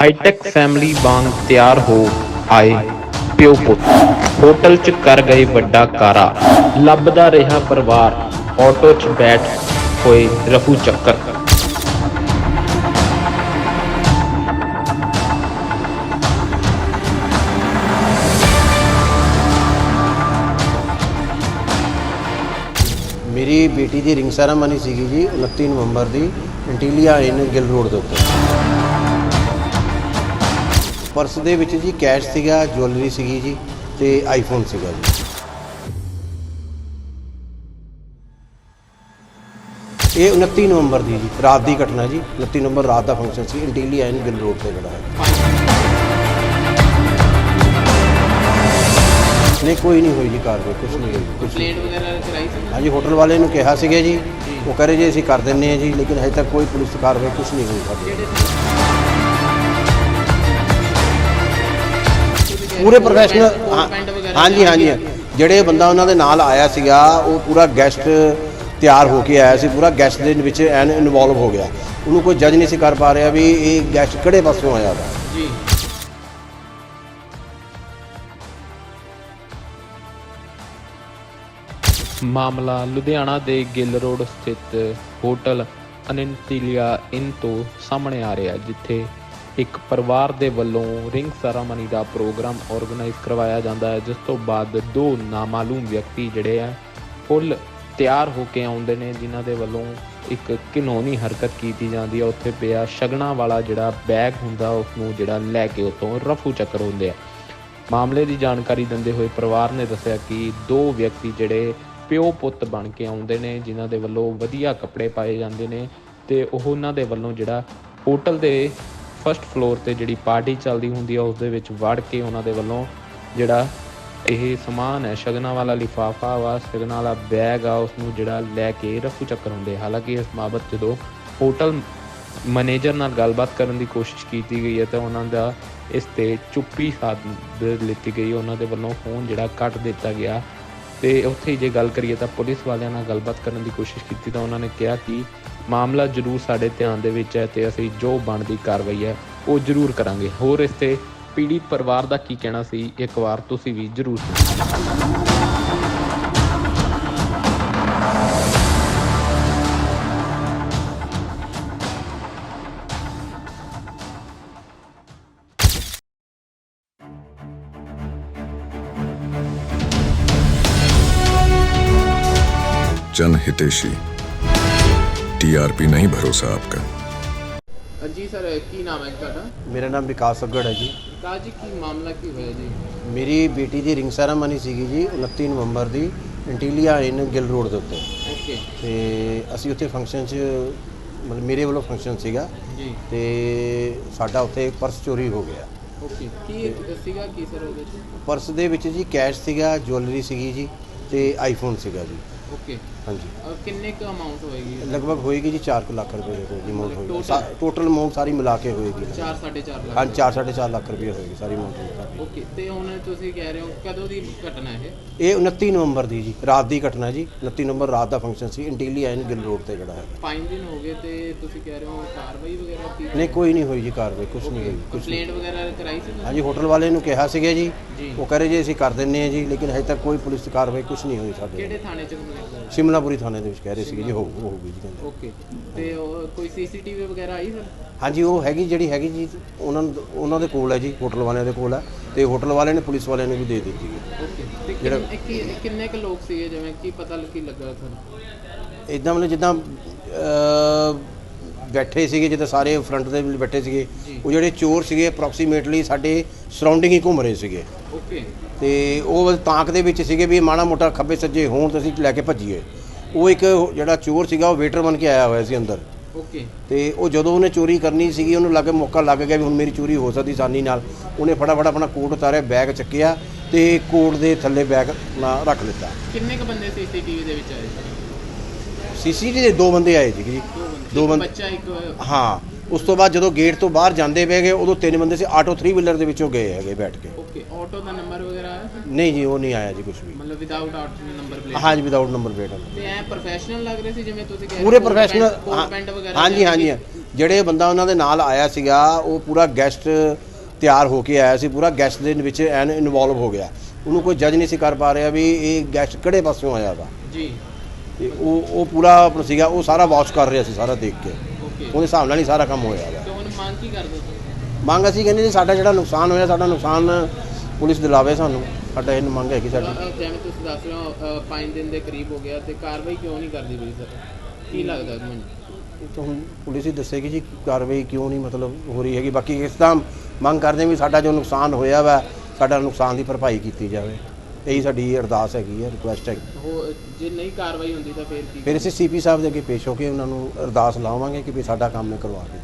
High-tech family ਵਾਂਗ ਤਿਆਰ ਹੋ ਆਏ ਪਿਓ ਪੁੱਤ। ਹੋਟਲ 'ਚ ਕਰ ਗਏ ਵੱਡਾ ਕਾਰਾ। ਲੱਭਦਾ ਰਿਹਾ ਪਰਿਵਾਰ। ਆਟੋ 'ਚ ਬੈਠ ਹੋਏ ਰਫੂ ਚੱਕਰ। ਮੇਰੀ ਬੇਟੀ ਦੀ ਰਿੰਗ ਸੈਰਾਮਨੀ ਸੀਗੀ ਜੀ 29 ਨਵੰਬਰ ਦੀ, ਇੰਟੀਲੀਆ ਇਨ ਗਿਲ ਰੋਡ ਦੇ ਉੱਤੇ। ਪਰਸ ਦੇ ਵਿੱਚ ਜੀ ਕੈਸ਼ ਸੀਗਾ ਜੁਐਲਰੀ ਸੀਗੀ ਜੀ ਤੇ ਆਈਫੋਨ ਸੀਗਾ ਜੀ। ਇਹ 29 ਨਵੰਬਰ ਦੀ ਜੀ ਰਾਤ ਦੀ ਘਟਨਾ ਜੀ। 29 ਨਵੰਬਰ ਰਾਤ ਦਾ ਫੰਕਸ਼ਨ ਸੀ ਇੰਟੀਲੀਆ ਇਨ ਗਿਲ ਰੋਡ ਤੇ ਜਿਹੜਾ ਹੈ ਨਹੀਂ ਕੋਈ ਨਹੀਂ ਹੋਈ ਜੀ ਕਾਰਵਾਈ ਕੁਝ ਨਹੀਂ ਹੋਈ ਕੁਛ ਨਹੀਂ ਵਗੈਰਾ ਕਰਾਈ ਸੀ? ਹਾਂਜੀ ਹੋਟਲ ਵਾਲੇ ਨੂੰ ਕਿਹਾ ਸੀਗਾ ਜੀ ਉਹ ਕਹ ਰਹੇ ਜੀ ਅਸੀਂ ਕਰ ਦਿੰਨੇ ਆ ਜੀ ਲੇਕਿਨ ਹਜੇ ਤੱਕ ਕੋਈ ਪੁਲਿਸ ਕਾਰਵਾਈ ਕੁਝ ਨਹੀਂ ਹੋਈ ਸਾਡੇ। ਪੂਰੇ ਪ੍ਰੋਫੈਸ਼ਨਲ ਹਾਂਜੀ ਹਾਂਜੀ। ਜਿਹੜੇ ਬੰਦਾ ਉਹਨਾਂ ਦੇ ਨਾਲ ਆਇਆ ਸੀਗਾ ਉਹ ਪੂਰਾ ਗੈਸਟ ਤਿਆਰ ਹੋ ਕੇ ਆਇਆ ਸੀ ਪੂਰਾ ਗੈਸਟ ਦੇ ਵਿੱਚ ਐਨ ਇਨਵੋਲਵ ਹੋ ਗਿਆ। ਉਹਨੂੰ ਕੋਈ ਜੱਜ ਨਹੀਂ ਸੀ ਕਰ ਪਾ ਰਿਹਾ ਵੀ ਇਹ ਗੈਸਟ ਕਿਹੜੇ ਪਾਸੋਂ ਆਇਆ ਵਾ। ਜੀ। ਮਾਮਲਾ ਲੁਧਿਆਣਾ ਦੇ ਗਿੱਲ ਰੋਡ ਸਥਿਤ ਹੋਟਲ ਅਨੰਤੀਲੀਆ ਇਨ ਤੋਂ ਸਾਹਮਣੇ ਆ ਰਿਹਾ ਜਿੱਥੇ ਇੱਕ ਪਰਿਵਾਰ ਦੇ ਵੱਲੋਂ ਰਿੰਗ ਸੈਰਾਮਨੀ ਦਾ ਪ੍ਰੋਗਰਾਮ ਆਰਗੇਨਾਈਜ਼ ਕਰਵਾਇਆ ਜਾਂਦਾ ਹੈ, ਜਿਸ ਤੋਂ ਬਾਅਦ ਦੋ ਨਾਮਾਲੂਮ ਵਿਅਕਤੀ ਜਿਹੜੇ ਆ, ਫੁੱਲ ਤਿਆਰ ਹੋ ਕੇ ਆਉਂਦੇ ਨੇ, ਜਿਨ੍ਹਾਂ ਦੇ ਵੱਲੋਂ ਇੱਕ ਘਿਨੌਣੀ ਹਰਕਤ ਕੀਤੀ ਜਾਂਦੀ ਹੈ। ਉੱਥੇ ਪਿਆ ਸ਼ਗਨਾ ਵਾਲਾ ਜਿਹੜਾ ਬੈਗ ਹੁੰਦਾ ਉਸ ਨੂੰ ਜਿਹੜਾ ਲੈ ਕੇ ਉਤੋਂ ਰਫੂ ਚੱਕਰ ਹੁੰਦੇ ਆ। ਮਾਮਲੇ ਦੀ ਜਾਣਕਾਰੀ ਦਿੰਦੇ ਹੋਏ ਪਰਿਵਾਰ ਨੇ ਦੱਸਿਆ ਕਿ ਦੋ ਵਿਅਕਤੀ ਜਿਹੜੇ ਪਿਓ ਪੁੱਤ ਬਣ ਕੇ ਆਉਂਦੇ ਨੇ, ਜਿਨ੍ਹਾਂ ਦੇ ਵੱਲੋਂ ਵਧੀਆ ਕੱਪੜੇ ਪਾਏ ਜਾਂਦੇ ਨੇ ਤੇ ਉਹ ਉਹਨਾਂ ਦੇ ਵੱਲੋਂ ਜਿਹੜਾ ਹੋਟਲ ਦੇ ਫਰਸਟ ਫਲੋਰ ਤੇ ਜਿਹੜੀ ਪਾਰਟੀ ਚੱਲਦੀ ਹੁੰਦੀ ਆ ਉਸ ਦੇ ਵਿੱਚ ਵੜ ਕੇ ਉਹਨਾਂ ਦੇ ਵੱਲੋਂ ਜਿਹੜਾ ਇਹ ਸਮਾਨ ਹੈ, ਸ਼ਗਨਾ ਵਾਲਾ ਲਿਫਾਫਾ ਵਾ, ਸ਼ਗਨਾ ਵਾਲਾ ਬੈਗ ਆ ਉਸ ਨੂੰ ਜਿਹੜਾ ਲੈ ਕੇ ਰਫੂ ਚੱਕਰ ਹੁੰਦੇ ਹਾਲਾਂਕਿ ਇਸ ਬਾਬਤ ਜਦੋਂ ਹੋਟਲ ਮੈਨੇਜਰ ਨਾਲ ਗੱਲਬਾਤ ਕਰਨ ਦੀ ਕੋਸ਼ਿਸ਼ ਕੀਤੀ ਗਈ ਹੈ, ਤਾਂ ਉਹਨਾਂ ਦਾ ਇਸ ਤੇ ਚੁੱਪੀ ਸਾਧ ਲਿੱਤੀ ਗਈ। ਉਹਨਾਂ ਦੇ ਵੱਲੋਂ ਫੋਨ ਜਿਹੜਾ ਕੱਟ ਦਿੱਤਾ ਗਿਆ। ਤੇ ਉੱਥੇ ਜੇ ਗੱਲ ਕਰੀਏ ਤਾਂ ਪੁਲਿਸ ਵਾਲਿਆਂ ਨਾਲ ਗੱਲਬਾਤ ਕਰਨ ਦੀ ਕੋਸ਼ਿਸ਼ ਕੀਤੀ ਤਾਂ ਉਹਨਾਂ ਨੇ ਕਿਹਾ ਕਿ ਮਾਮਲਾ ਜ਼ਰੂਰ ਸਾਡੇ ਧਿਆਨ ਦੇ ਵਿੱਚ ਹੈ ਤੇ ਅਸੀਂ ਜੋ ਬਣਦੀ ਕਾਰਵਾਈ ਹੈ, ਉਹ ਜ਼ਰੂਰ ਕਰਾਂਗੇ। ਹੋਰ ਇਸ ਤੇ ਪੀੜਿਤ ਪਰਿਵਾਰ ਦਾ ਕੀ ਕਹਿਣਾ ਸੀ, ਇੱਕ ਵਾਰ ਤੁਸੀਂ ਵੀ ਜ਼ਰੂਰ ਸੁਣੋ। जन हितेशी टीआरपी नहीं भरोसा आपका ਜੀ ਸਰ ਕੀ ਨਾਮ ਹੈ ਤੁਹਾਡਾ ਮੇਰਾ ਨਾਮ ਵਿਕਾਸ ਸੱਗੜ ਹੈ ਜੀ ਕਾਜ ਜੀ ਕੀ ਮਾਮਲਾ ਕੀ ਹੋਇਆ ਜੀ ਮੇਰੀ ਬੇਟੀ ਦੀ ਰਿੰਗ ਸੈਰਾਮਨੀ ਸੀਗੀ ਜੀ 29 ਨਵੰਬਰ ਦੀ ਇੰਟੀਲੀਆ ਇਨ ਗਿਲ ਰੋਡ ਦੇ ਉੱਤੇ ਓਕੇ ਤੇ ਅਸੀਂ ਉੱਥੇ ਫੰਕਸ਼ਨ 'ਚ ਮਤਲਬ ਮੇਰੇ ਵੱਲੋਂ ਫੰਕਸ਼ਨ ਸੀਗਾ ਜੀ ਤੇ ਸਾਡਾ ਉੱਥੇ ਪਰਸ ਚੋਰੀ ਹੋ ਗਿਆ ਓਕੇ ਕੀ ਸੀਗਾ ਕੀ ਸਰ ਉਹਦੇ ਚ ਪਰਸ ਦੇ ਵਿੱਚ ਜੀ ਕੈਸ਼ ਸੀਗਾ ਜੁਐਲਰੀ ਸੀਗੀ ਜੀ ਤੇ ਆਈਫੋਨ ਸੀਗਾ ਜੀ ਓਕੇ ਹਾਂਜੀ। ਕਿੰਨੇ ਕੁ ਅਮਾਉਂਟ ਹੋਏਗੀ? ਲਗਭਗ ਹੋਏਗੀ ਜੀ 4 ਲੱਖ ਰੁਪਏ ਦੇ ਕੋਲ ਅਮਾਉਂਟ ਹੋਏਗੀ? ਟੋਟਲ ਅਮਾਉਂਟ ਸਾਰੀ ਮਿਲਾ ਕੇ ਹੋਏਗੀ। 4 4.5 ਲੱਖ। ਹਾਂ 4 4.5 ਲੱਖ ਰੁਪਏ ਹੋਏਗੀ ਸਾਰੀ ਅਮਾਉਂਟ ਓਕੇ ਤੇ ਹੁਣ ਤੁਸੀਂ ਕਹਿ ਰਹੇ ਹੋ ਕਦੋਂ ਦੀ ਘਟਨਾ ਇਹ? ਇਹ 29 ਨਵੰਬਰ ਦੀ ਜੀ ਰਾਤ ਦੀ ਘਟਨਾ ਜੀ। 29 ਨਵੰਬਰ ਰਾਤ ਦਾ ਫੰਕਸ਼ਨ ਸੀ ਇੰਟੀਲੀਆ ਇਨ ਗਿਲ ਰੋਡ ਤੇ ਜਿਹੜਾ ਹੈ 5 ਦਿਨ ਹੋ ਗਏ ਤੇ ਤੁਸੀਂ ਕਹਿ ਰਹੇ ਹੋ ਕਾਰਵਾਈ ਵਗੈਰਾ ਕੀ ਨਹੀਂ ਕੋਈ ਨਹੀਂ ਹੋਈ ਜੀ ਕਾਰਵਾਈ ਕੁਝ ਨਹੀਂ ਹੋਈ ਕੁਝ ਨਹੀਂ। ਕੰਪਲੇਂਟ ਵਗੈਰਾ ਕਰਾਈ ਸੀ ਤੁਸੀਂ? ਹਾਂਜੀ ਹੋਟਲ ਵਾਲੇ ਨੂੰ ਕਿਹਾ ਸੀਗਾ ਜੀ। ਜੀ। ਉਹ ਕਹ ਰਹੇ ਜੀ ਅਸੀਂ ਕਰ ਦਿੰਨੇ ਆ ਜੀ ਲੇਕਿਨ ਹਜੇ ਤੱਕ ਕੋਈ ਪੁਲਿਸ ਕਾਰਵਾਈ ਕੁਝ ਨਹੀਂ ਹੋਈ ਸਾਡੇ ਕਿਹੜੇ ਥਾਣੇ ਚ ਕੰਪਲੇਂਟ ਕਰਾਈ ਸ਼ਿਮਲਾਪੁਰੀ ਥਾਣੇ ਦੇ ਵਿੱਚ ਕਹਿ ਰਹੇ ਸੀਗੇ ਜੀ ਹੋ ਹੋਊਗੀ ਜੀ ਕਹਿੰਦੇ। ਓਕੇ। ਤੇ ਉਹ ਕੋਈ ਸੀਸੀਟੀਵੀ ਵਗੈਰਾ ਆਈ ਸਰ? ਹਾਂਜੀ ਉਹ ਹੈਗੀ ਜਿਹੜੀ ਹੈਗੀ ਜੀ ਉਹਨਾਂ ਨੂੰ ਉਹਨਾਂ ਦੇ ਕੋਲ ਹੈ ਜੀ ਹੋਟਲ ਵਾਲਿਆਂ ਦੇ ਕੋਲ ਹੈ। ਤੇ ਹੋਟਲ ਵਾਲਿਆਂ ਨੇ ਪੁਲਿਸ ਵਾਲਿਆਂ ਨੂੰ ਵੀ ਦੇ ਦਿੱਤੀ ਹੈ ਓਕੇ। ਤੇ ਜਿਹੜਾ- ਕਿੰਨੇ ਕੀ- ਕਿੰਨੇ ਕੁ ਲੋਕ ਸੀਗੇ ਜਿਵੇਂ ਕੀ ਪਤਾ ਲੱਗੀ ਲੱਗਾ ਤੁਹਾਨੂੰ ਇਦਾਂ ਮਤਲਬ ਜਿੱਦਾਂ ਅਹ, ਬੈਠੇ ਸੀਗੇ ਜਿੱਦਾਂ ਸਾਰੇ ਫਰੰਟ ਦੇ ਵਿੱਚ ਬੈਠੇ ਸੀਗੇ। ਉਹ ਜਿਹੜੇ ਚੋਰ ਸੀਗੇ ਅਪਰੋਕਸੀਮੇਟਲੀ ਸਾਡੇ ਸਰਾਊਂਡਿੰਗ ਹੀ ਘੁੰਮ ਰਹੇ ਸੀਗੇ। ਓਕੇ। ਤੇ ਉਹ ਤਾਕ ਦੇ ਵਿੱਚ ਸੀਗੇ ਵੀ ਮਾੜਾ ਮੋਟਾ ਖੱਬੇ ਸੱਜੇ ਹੋਣ ਤਾਂ ਅਸੀਂ ਲੈ ਕੇ ਭੱਜੀਏ। ਉਹ ਇੱਕ ਜਿਹੜਾ ਚੋਰ ਸੀਗਾ ਉਹ ਵੇਟਰ ਬਣ ਕੇ ਆਇਆ ਹੋਇਆ ਸੀ ਅੰਦਰ। ਓਕੇ ਤੇ ਉਹ ਜਦੋਂ ਉਹਨੇ ਚੋਰੀ ਕਰਨੀ ਸੀਗੀ ਉਹਨੂੰ ਲੱਗੇ ਮੌਕਾ ਲੱਗ ਗਿਆ ਵੀ ਹੁਣ ਮੇਰੀ ਚੋਰੀ ਹੋ ਸਕਦੀ ਆਸਾਨੀ ਨਾਲ। ਉਹਨੇ ਫਟਾਫਟ ਆਪਣਾ ਕੋਟ ਉਤਾਰਿਆ ਬੈਗ ਚੱਕਿਆ ਤੇ ਕੋਟ ਦੇ ਥੱਲੇ ਬੈਗ ਨਾ ਰੱਖ ਲਿੱਤਾ। ਕਿੰਨੇ ਕ ਬੰਦੇ ਸੀਸੀਟੀਵੀ ਦੇ ਵਿੱਚ ਆਏ ਸੀਸੀਟੀਵੀ ਦੇ ਦੋ ਬੰਦੇ ਆਏ ਸੀਗੇ ਜੀ। ਦੋ ਬੰਦੇ ਬੱਚਾ ਇੱਕ ਹਾਂ। ਉਸ ਤੋਂ ਬਾਅਦ ਜਦੋਂ ਗੇਟ ਤੋਂ ਬਾਹਰ ਜਾਂਦੇ ਪਏ ਗਏ ਉਦੋਂ ਤਿੰਨ ਬੰਦੇ ਸੀ ਆਟੋ 3 ਵੀਲਰ ਦੇ ਵਿੱਚੋਂ ਗਏ ਹੈਗੇ ਬੈਠ ਕੇ। ਓਕੇ ਆਟੋ ਦਾ ਨੰਬਰ ਵਗੈਰਾ ਆਇਆ ਸਰ ਨਹੀਂ ਜੀ ਉਹ ਨਹੀਂ ਆਇਆ ਜੀ ਕੁਝ ਵੀ। ਮਤਲਬ ਵਿਦਆਊਟ ਆਟੋ ਨੰਬਰ ਪਲੇਟ ਹਾਂਜੀ ਵਿਦਆਊਟ ਨੰਬਰ ਪਲੇਟ ਤੇ ਐ ਪ੍ਰੋਫੈਸ਼ਨਲ ਲੱਗ ਰਹੇ ਸੀ ਜਿਵੇਂ ਤੁਸੀਂ ਕਹਿ ਰਹੇ ਪੂਰੇ ਪ੍ਰੋਫੈਸ਼ਨਲ ਹਾਂਜੀ ਹਾਂਜੀ ਜਿਹੜੇ ਬੰਦਾ ਉਹਨਾਂ ਦੇ ਨਾਲ ਆਇਆ ਸੀਗਾ ਉਹ ਪੂਰਾ ਗੈਸਟ ਤਿਆਰ ਹੋ ਕੇ ਆਇਆ ਸੀ ਪੂਰਾ ਗੈਸਟ ਦੇ ਵਿੱਚ ਐਨ ਇਨਵੋਲਵ ਹੋ ਗਿਆ। ਉਹਨੂੰ ਕੋਈ ਜੱਜ ਨਹੀਂ ਸੀ ਕਰ ਪਾ ਰਿਹਾ ਵੀ ਇਹ ਗੈਸਟ ਕਿਹੜੇ ਪਾਸਿਓਂ ਆਇਆ ਵਾ। ਜੀ। ਤੇ ਉਹ ਉਹ ਪੂਰਾ ਸੀਗਾ ਉਹ ਸਾਰਾ ਵਾਚ ਕਰ ਰਿਹਾ ਸੀ ਸਾਰਾ ਦੇਖ ਕੇ। ਉਹਦੇ ਹਿਸਾਬ ਨਾਲ ਹੀ ਸਾਰਾ ਕੰਮ ਹੋਇਆ ਤੇ ਹੁਣ ਮੰਗ ਕੀ ਕਰਦੇ ਤੁਸੀਂ? ਮੰਗ ਅਸੀਂ ਕਹਿੰਦੇ ਜੀ ਸਾਡਾ ਜਿਹੜਾ ਨੁਕਸਾਨ ਹੋਇਆ ਸਾਡਾ ਨੁਕਸਾਨ ਪੁਲਿਸ ਦਿਲਾਵੇ ਸਾਨੂੰ। ਸਾਡਾ ਇਹ ਮੰਗ ਹੈਗੀ ਸਾਡੀ। ਜਿਵੇਂ ਤੁਸੀਂ ਦੱਸ ਰਹੇ ਹੋ 5 ਦਿਨ ਦੇ ਕਰੀਬ ਹੋ ਗਿਆ ਤੇ ਕਾਰਵਾਈ ਕਿਉਂ ਨਹੀਂ ਕਰਦੀ ਪਈ ਸਰ? ਕੀ ਲੱਗਦਾ ਤੁਹਾਨੂੰ? ਇਹ ਤਾਂ ਹੁਣ ਪੁਲਿਸ ਹੀ ਦੱਸੇਗੀ ਜੀ ਕਾਰਵਾਈ ਕਿਉਂ ਨਹੀਂ ਮਤਲਬ ਹੋ ਰਹੀ ਹੈਗੀ। ਬਾਕੀ ਇਸ ਤਾਂ ਮੰਗ ਕਰਦੇ ਹਾਂ ਵੀ ਸਾਡਾ ਜੋ ਨੁਕਸਾਨ ਹੋਇਆ ਵਾ ਸਾਡਾ ਨੁਕਸਾਨ ਦੀ ਭਰਪਾਈ ਕੀਤੀ ਜਾਵੇ। ਇਹੀ ਸਾਡੀ ਅਰਦਾਸ ਹੈਗੀ ਹੈ ਰਿਕੁਐਸਟ ਹੈ ਹੋ ਜੇ ਨਹੀਂ ਕਾਰਵਾਈ ਹੁੰਦੀ ਤਾਂ ਫਿਰ ਕੀ ਫਿਰ ਅਸੀਂ ਸੀਪੀ ਸਾਹਿਬ ਦੇ ਅੱਗੇ ਪੇਸ਼ ਹੋ ਕੇ ਉਹਨਾਂ ਨੂੰ ਅਰਦਾਸ ਲਾਵਾਂਗੇ ਕਿ ਵੀ ਸਾਡਾ ਕੰਮ ਕਰਵਾ ਦਿਓ।